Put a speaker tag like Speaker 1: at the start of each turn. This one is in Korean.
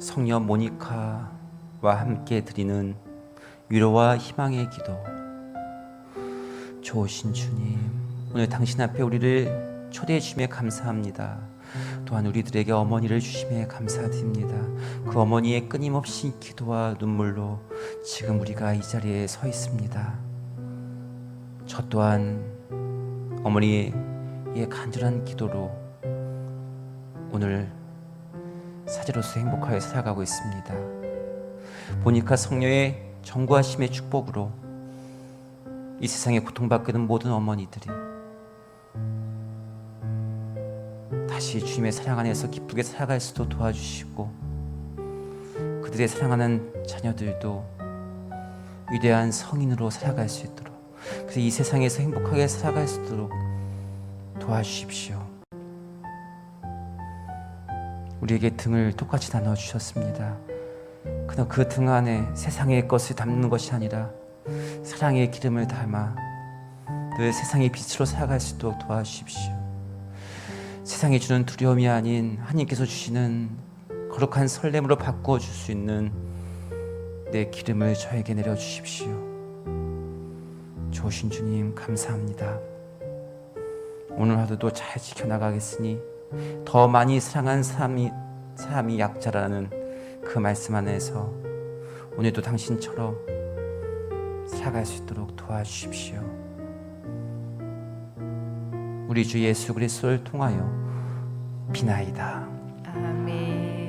Speaker 1: 성녀 모니카와 함께 드리는 위로와 희망의 기도. 좋으신 주님, 오늘 당신 앞에 우리를 초대해 주심에 감사합니다. 또한 우리들에게 어머니를 주심에 감사드립니다. 그 어머니의 끊임없이 기도와 눈물로 지금 우리가 이 자리에 서 있습니다. 저 또한 어머니의 간절한 기도로 오늘 사제로서 행복하게 살아가고 있습니다. 보니까 성녀의 정구하심의 축복으로 이 세상에 고통받고 있는 모든 어머니들이 다시 주님의 사랑 안에서 기쁘게 살아갈 수도 도와주시고 그들의 사랑하는 자녀들도 위대한 성인으로 살아갈 수 있도록 그래서 이 세상에서 행복하게 살아갈 수 있도록 도와주십시오. 우리에게 등을 똑같이 나눠 주셨습니다. 그러나 그 등 안에 세상의 것을 담는 것이 아니라 사랑의 기름을 담아 늘 세상의 빛으로 살아갈 수 있도록 도와주십시오. 세상이 주는 두려움이 아닌 하나님께서 주시는 거룩한 설렘으로 바꾸어 줄 수 있는 내 기름을 저에게 내려 주십시오. 좋으신 주님 감사합니다. 오늘 하루도 잘 지켜나가겠으니 더 많이 사랑한 사람이 사람이 약자라는 그 말씀 안에서 오늘도 당신처럼 살아갈 수 있도록 도와주십시오. 우리 주 예수 그리스도를 통하여 비나이다.
Speaker 2: 아멘.